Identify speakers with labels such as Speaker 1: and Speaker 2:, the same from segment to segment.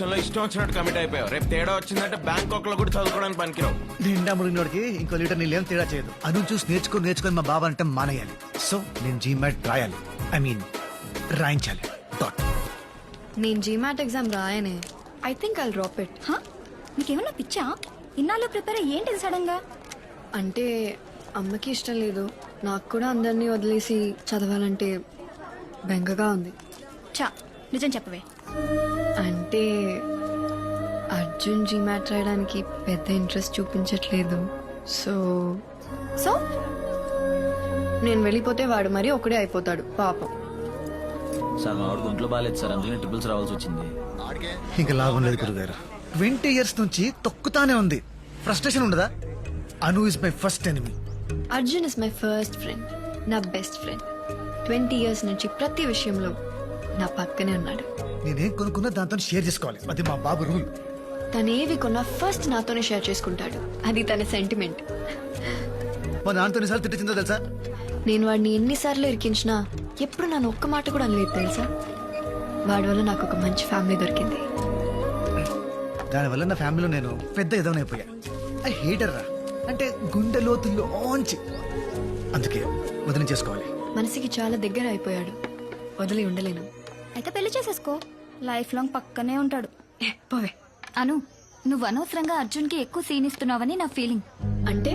Speaker 1: విషయంలో ఇష్టం వచ్చినట్టు కమిట్ అయిపోయావు. రేపు తేడా వచ్చిందంటే బ్యాంకాక్లో కూడా చదువుకోవడానికి పనికిరావు.
Speaker 2: నిండా మునిగినోడికి ఇంకో లీటర్ నీళ్ళేం తేడా చేయదు. అను చూసి నేర్చుకుని నేర్చుకుని మా బాబా అంటే మానేయాలి. సో నేను జీమాట్ రాయాలి. ఐ మీన్ రాయించాలి. డాట్
Speaker 3: నేను GMAT exam రాయనే. I think I drop it
Speaker 4: హా? నీకేమన్నా పిచ్చా? ఇన్నాళ్ళు ప్రిపేర్ అయ్యి ఏంటిది సడన్గా?
Speaker 3: అంటే అమ్మకి ఇష్టం లేదు. నాకు కూడా అందరినీ వదిలేసి చదవాలంటే బెంగగా ఉంది.
Speaker 4: చా నిజం చెప్పవే.
Speaker 3: అంటే అర్జున్ జీమాట్ రాయడానికి పెద్ద ఇంట్రెస్ట్ చూపించట్లేదు. సో
Speaker 4: సో
Speaker 3: నేను వెళ్ళిపోతే వాడు మరీ ఒకడే అయిపోతాడు పాపం.
Speaker 5: సార్ మా వాడికి ఒంట్లో బాగాలేదు సార్ అందుకని ట్రిపుల్స్ రావాల్సి వచ్చింది.
Speaker 2: ఇంకా లాభం లేదు గురుగారు. ట్వంటీ ఇయర్స్ నుంచి తొక్కుతానే ఉంది. ఫ్రస్ట్రేషన్ ఉండదా? Anu is my first enemy
Speaker 3: Arjun is my first friend నా బెస్ట్ ఫ్రెండ్ ట్వంటీ ఇయర్స్ నుంచి ప్రతి విషయంలో నా పక్కనే ఉన్నాడు.
Speaker 2: నేనేం కొనుక్కున్నా దాంతో షేర్ చేసుకోవాలి. అది మా బాబు రూల్
Speaker 3: తనేవి కొన్నా ఫస్ట్ నాతోనే షేర్ చేసుకుంటాడు. అది తన సెంటిమెంట్
Speaker 2: మా నాన్నతో ఎన్నిసార్లు తిట్టిందో తెలుసా?
Speaker 3: నేను వాడిని ఎన్నిసార్లు ఇరికించినా ఎప్పుడు నన్ను ఒక్క మాట కూడా అనలేదు తెలుసా? వాడి వల్ల నాకు ఒక మంచి ఫ్యామిలీ దొరికింది.
Speaker 2: దానివల్ల నా ఫ్యామిలీలో నేను పెద్ద ఎదవనైపోయా ఐ హేటర్ రా. అంటే గుండె లోతుల్లోంచి అందుకే వదిలి చేసుకోవాలి
Speaker 3: మనసుకి చాలా దగ్గర అయిపోయాడు. వదిలి ఉండలేను.
Speaker 4: అయితే పెళ్ళి చేసేసుకో. లైఫ్ లాంగ్ పక్కనే ఉంటాడు.
Speaker 3: పోవే.
Speaker 4: అను నువ్వు అనవసరంగా అర్జున్కి ఎక్కువ సీన్ ఇస్తున్నావని నా ఫీలింగ్
Speaker 3: అంటే?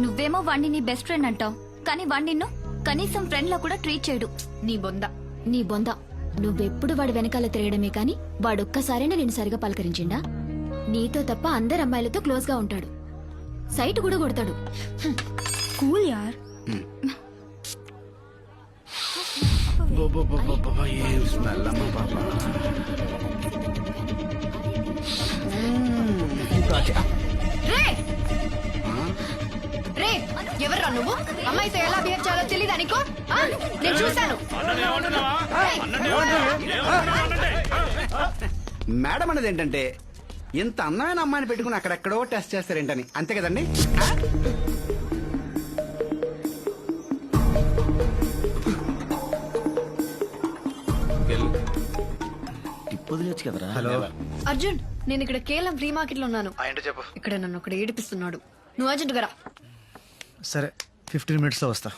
Speaker 4: నువ్వేమో వాణ్ణి నీ బెస్ట్ ఫ్రెండ్ అంటావు కానీ వాణ్ణి నిన్ను కనీసం ఫ్రెండ్ లా కూడా ట్రీట్ చేయడు.
Speaker 3: నీ బొంద.
Speaker 6: నీ బొంద. నువ్వెప్పుడు వాడి వెనకాల తిరగడమే కాని వాడొక్కసారైనా నేను సరిగా పలకరించిండా? నీతో తప్ప అందరు అమ్మాయిలతో క్లోజ్గా ఉంటాడు. సైట్ కూడా కొడతాడు.
Speaker 4: కూల్ యార్.
Speaker 3: రే రే ఎవర్రా నువ్వు అమ్మాయితో ఎలా బిహేవ్ చేయాలో తెలీదా నీకు ఆ? నేను చూశాను
Speaker 7: మేడం అనేది ఏంటంటే ఇంత అందమైన అమ్మాయిని పెట్టుకుని అక్కడెక్కడో టెస్ట్ చేస్తారేంటని అంతే కదండి ఆ?
Speaker 5: కదరా?
Speaker 2: హలో.
Speaker 3: అర్జున్ నేను ఇక్కడ కేవలం ఫ్రీ మార్కెట్లో ఉన్నాను
Speaker 2: ఏంటో చెప్పు.
Speaker 3: ఇక్కడ నన్ను ఒకడు ఏడిపిస్తున్నాడు. నువ్వు అర్జెంట్గా రా.
Speaker 2: సరే ఫిఫ్టీన్ మినిట్స్లో వస్తా.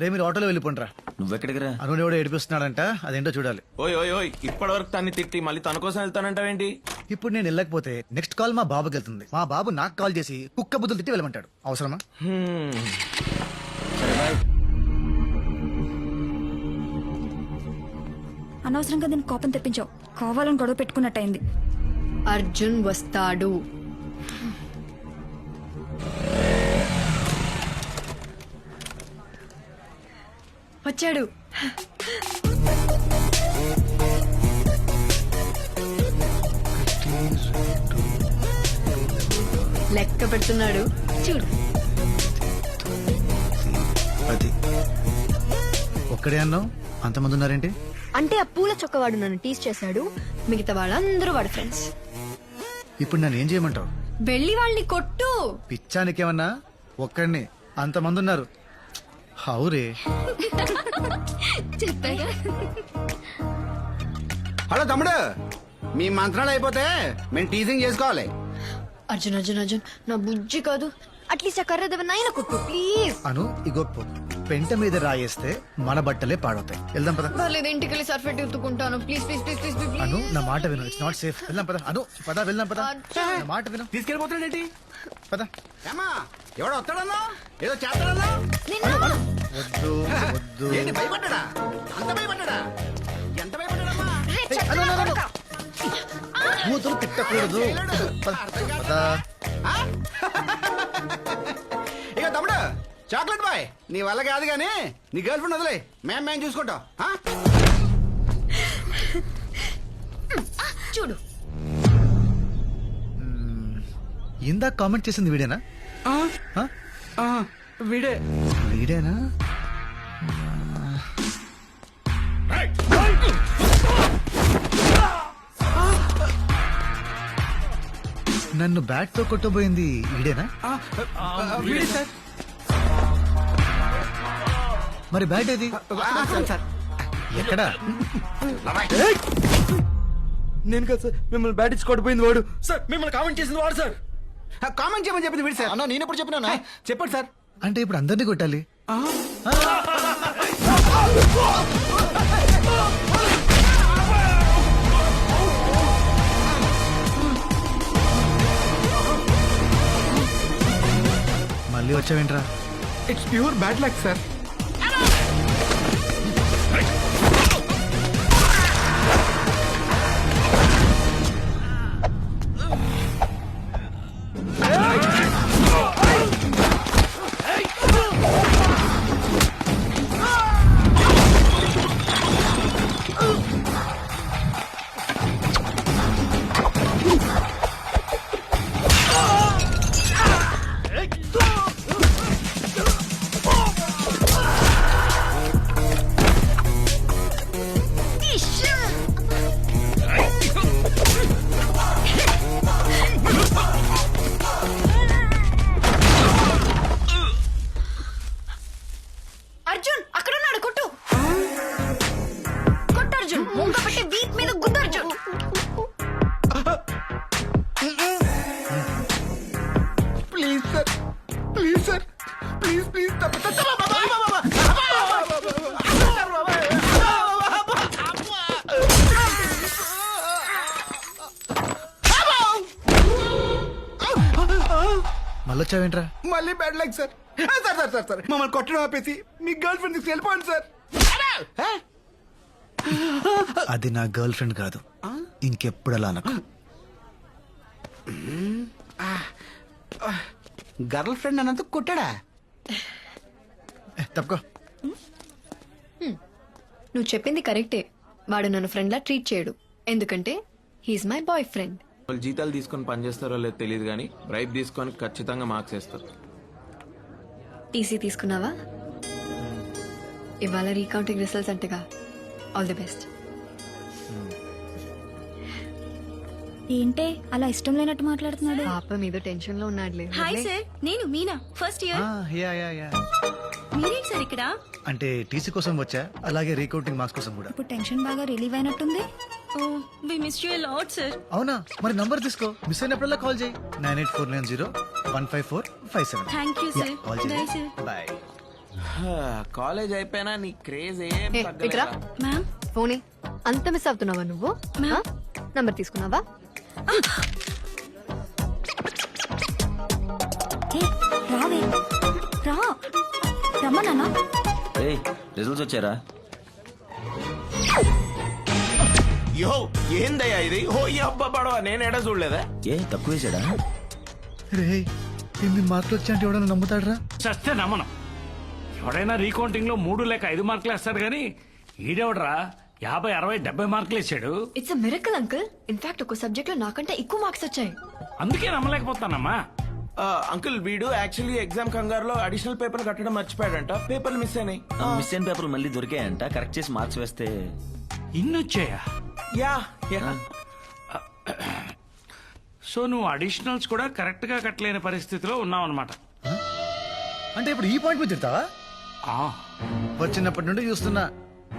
Speaker 2: రే మీరు ఆటోలో వెళ్ళిపోండిరా.
Speaker 5: నువ్వెక్కడికి రా?
Speaker 2: అను ఎవడో ఏడిపిస్తున్నాడంట అదేంటో చూడాలి.
Speaker 1: ఓయ్ ఓయ్ ఓయ్ ఇప్పటి వరకు తన్ని తిట్టి మళ్ళీ తన కోసం వెళ్తానంటావేంటి?
Speaker 2: ఇప్పుడు నేను వెళ్ళకపోతే నెక్స్ట్ కాల్ మా బాబుకి వెళ్తుంది. మా బాబు నాకు కాల్ చేసి కుక్క బుద్ధులు తిట్టి వెళ్ళమంటాడు. అవసరమా?
Speaker 1: హ్మ్.
Speaker 4: అనవసరంగా దీనికి కోపం తెప్పించావు. కావాలని గొడవ పెట్టుకున్నట్టయింది.
Speaker 3: అర్జున్ వస్తాడు. వచ్చాడు. లెక్క పెడుతున్నాడు. చూడు.
Speaker 2: అది. ఒక్కడే అన్నావు? అంతమంది ఉన్నారేంటి?
Speaker 3: అంటే ఆ పూల చొక్కవాడు నన్ను టీస్ చేశాడు. మిగతా వాళ్ళందరూ వాడు ఫ్రెండ్స్
Speaker 2: ఇప్పుడు నన్ను ఏం చేయమంటావు?
Speaker 3: వెళ్ళి వాళ్ళని కొట్టు.
Speaker 2: పిచ్చానికేమన్నా? ఒక్కడిని. అంతమంది ఉన్నారు హౌరే
Speaker 7: హలో తమ్ముడు మీ మంత్రాలు అయిపోతే మేము టీజింగ్ చేసుకోవాలి.
Speaker 3: అర్జున్ అర్జున్ అర్జున్ నా బుజ్జి కాదు. అట్లీస్ట్ ఆ కర్ర దెబ్బ కొట్టు ప్లీజ్
Speaker 2: అను ఇగో పో. పెంట మీద రాయేస్తే మన బట్టలే పాడవుతాయి. వెళ్దాం పద.
Speaker 3: పర్లేదు ఇంటికి వెళ్ళి సర్ఫెట్ ఎత్తుకుంటాను. Please please please please please
Speaker 2: Anu నా మాట విను. ఇట్స్ నాట్ సేఫ్ వెళ్దాం పద. అను పద వెళ్దాం పద.
Speaker 3: అచ్చా.
Speaker 2: నా మాట విను.
Speaker 7: తీసుకెళ్ళిపోతాడేంటి?
Speaker 2: పద.
Speaker 7: ఏమా ఎవడో వస్తాడన్నా? ఏదో చేస్తాడన్నా?
Speaker 2: వద్దు వద్దు.
Speaker 7: ఏంటి భయపడ్డా అంత భయపడ్డా ఎంత భయపడ్డాడమ్మా?
Speaker 2: ఏయ్, అను, అను, అను, అను. కూతురు తిట్టకూడదు. పద, పద.
Speaker 7: చాక్లెట్ బాయ్ నీ వల్ల కాదు కానీ నీ గర్ల్ ఫ్రెండ్ వదిలే. మేం మేము చూసుకుంటాం. ఆ?
Speaker 3: చూడు.
Speaker 2: ఇందాక కామెంట్ చేసింది వీడేనా? ఆ?
Speaker 7: ఆ, వీడే.
Speaker 2: వీడేనా? నన్ను బ్యాట్తో కొట్టబోయింది వీడేనా?
Speaker 7: ఆ, ఆ, వీడే. సార్.
Speaker 2: మరి బ్యాట్ ఏది?
Speaker 7: Sir, sir.
Speaker 2: ఎక్కడా?
Speaker 8: నేను కదా సార్ మిమ్మల్ని బ్యాట్ ఇచ్చి కొట్టిపోయింది వాడు. సార్ మిమ్మల్ని కామెంట్ చేసింది వాడు సార్.
Speaker 7: కామెంట్ చేయమని చెప్పింది వీడు సార్.
Speaker 8: అన్న నేను ఎప్పుడు చెప్పినా
Speaker 7: చెప్పండి సార్.
Speaker 2: అంటే ఇప్పుడు అందరినీ కొట్టాలి. మళ్ళీ వచ్చావేంట్రా?
Speaker 7: It's pure bad luck sir please please
Speaker 2: మళ్ళీ వచ్చావేంట్రా
Speaker 7: మళ్ళీ bad luck sir sir sir sir sir మమ్మల్ని కొట్టడం ఆపేసి మీ గర్ల్ ఫ్రెండ్ వెళ్ళిపోండి సార్
Speaker 2: అది నా గర్ల్ ఫ్రెండ్ కాదు. ఇంకెప్పుడు అలా అనకు.
Speaker 7: గర్ల్ ఫ్రెండ్ అన్నంత కొట్టాడా?
Speaker 2: తప్పుకో.
Speaker 3: నువ్వు చెప్పింది కరెక్టే. వాడు నన్ను ఫ్రెండ్లా ట్రీట్ చేయడు. ఎందుకంటే హీస్ మై బాయ్ ఫ్రెండ్.
Speaker 1: వాళ్ళు జీతాలు తీసుకొని పని చేస్తారో లేదో తెలియదు కానీ బ్రైబ్ తీసుకొని ఖచ్చితంగా మార్క్స్ వేస్తారు.
Speaker 3: టీసీ తీసుకున్నావా? ఇవాళ రీకౌంటింగ్ రిజల్ట్స్ అంటగా. ఆల్ ది బెస్ట్
Speaker 4: ఏంటే? అలా ఇష్టం లేనట్టు మాట్లాడుతున్నాడు.
Speaker 3: పాప మీద టెన్షన్లో ఉన్నాడులే.
Speaker 4: హాయ్ సార్ నేను మీనా. ఫస్ట్ ఇయర్
Speaker 2: ఆ, యా యా యా
Speaker 4: మీరేంటి సార్ ఇక్కడ?
Speaker 2: అంటే టీసీ కోసం వచ్చా? అలాగే రీకౌంటింగ్ మార్క్స్ కోసం కూడా.
Speaker 4: ఇప్పుడు టెన్షన్ బాగా రిలీవ్ అయినట్టుంది. We miss you lot sir
Speaker 2: అవునా? మరి నంబర్ తీసుకో. మిస్ అయినప్పుడల్లా కాల్ చేయి. Nine eight four nine zero one five four five seven.
Speaker 4: Thank you sir
Speaker 2: call
Speaker 4: bye
Speaker 2: చేయి
Speaker 4: సార్
Speaker 2: బాయ్
Speaker 1: కాలేజ్ అయిపోయినా నీ క్రేజ్ ఏం. తగ్గలేదా?
Speaker 4: మ్యామ్
Speaker 3: ఫోనే అంత మిస్ అవుతున్నావా నువ్వు?
Speaker 4: మ్యామ్.
Speaker 3: నంబర్ తీసుకున్నావా?
Speaker 4: ఏ రావే. రా. రమ్మన్నా
Speaker 5: ఏయ్ రిజల్ట్స్ వచ్చారా
Speaker 1: యో ఏందయ్యా ఇది? హో ఈ అబ్బా పడవ నేను ఎడ చూడలేదా?
Speaker 5: ఏ తక్కువ వేసాడా?
Speaker 2: రే ఇన్ని మార్కులు వచ్చా అంటే ఎవడన్నా నమ్ముతాడరా?
Speaker 9: చస్తే నమ్మను. ఎవడైనా రీకౌంటింగ్లో మూడు లేక ఐదు మార్కులు వేస్తాడు కానీ ఈడెవడరా? యాభై అరవై డెబ్బై మార్కులు వేసాడు.
Speaker 3: ఇట్స్ మిరకల్ అంకుల్ ఇన్ఫాక్ట్ ఒక సబ్జెక్ట్లో నాకంటే ఎక్కువ మార్క్స్ వచ్చాయి.
Speaker 9: అందుకే నమ్మలేకపోతానమ్మా
Speaker 1: అంకుల్ వీడు యాక్చువల్లీ ఎగ్జామ్ కంగారులో అడిషనల్ పేపర్ కట్టడం మర్చిపోయాడంట. పేపర్లు మిస్ అయినాయి.
Speaker 5: మిస్ అయిన పేపర్లు మళ్ళీ దొరికాయంట. కరెక్ట్ చేసి మార్క్స్ వేస్తే
Speaker 9: ఇన్ని వచ్చాయా
Speaker 1: యా. యా
Speaker 9: సో నువ్వు అడిషనల్స్ కూడా కరెక్ట్గా కట్టలేని పరిస్థితిలో ఉన్నావు అనమాట
Speaker 2: అంటే ఇప్పుడు ఈ పాయింట్ మీద తిడతావా? వచ్చినప్పటి నుండి చూస్తున్నా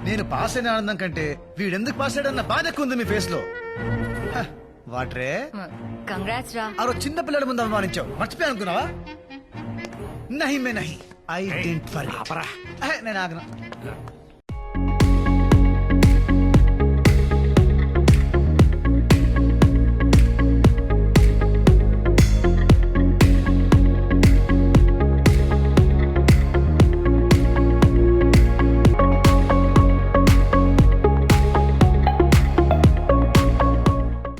Speaker 2: నేను పాస్ అయిన ఆనందం కంటే వీడెందుకు పాస్ అయ్యాడన్న బాధ ఎక్కువ ఉంది మీ ఫేస్లో. వాట్రే?
Speaker 4: కంగ్రాట్స్ రా.
Speaker 2: ఆ రోజు చిన్న పిల్లల ముందు అవమానించావు. మర్చిపోయా అనుకున్నావా? నహి మే నహి. ఐ డెంట్ ఫర్ నేను ఆగను.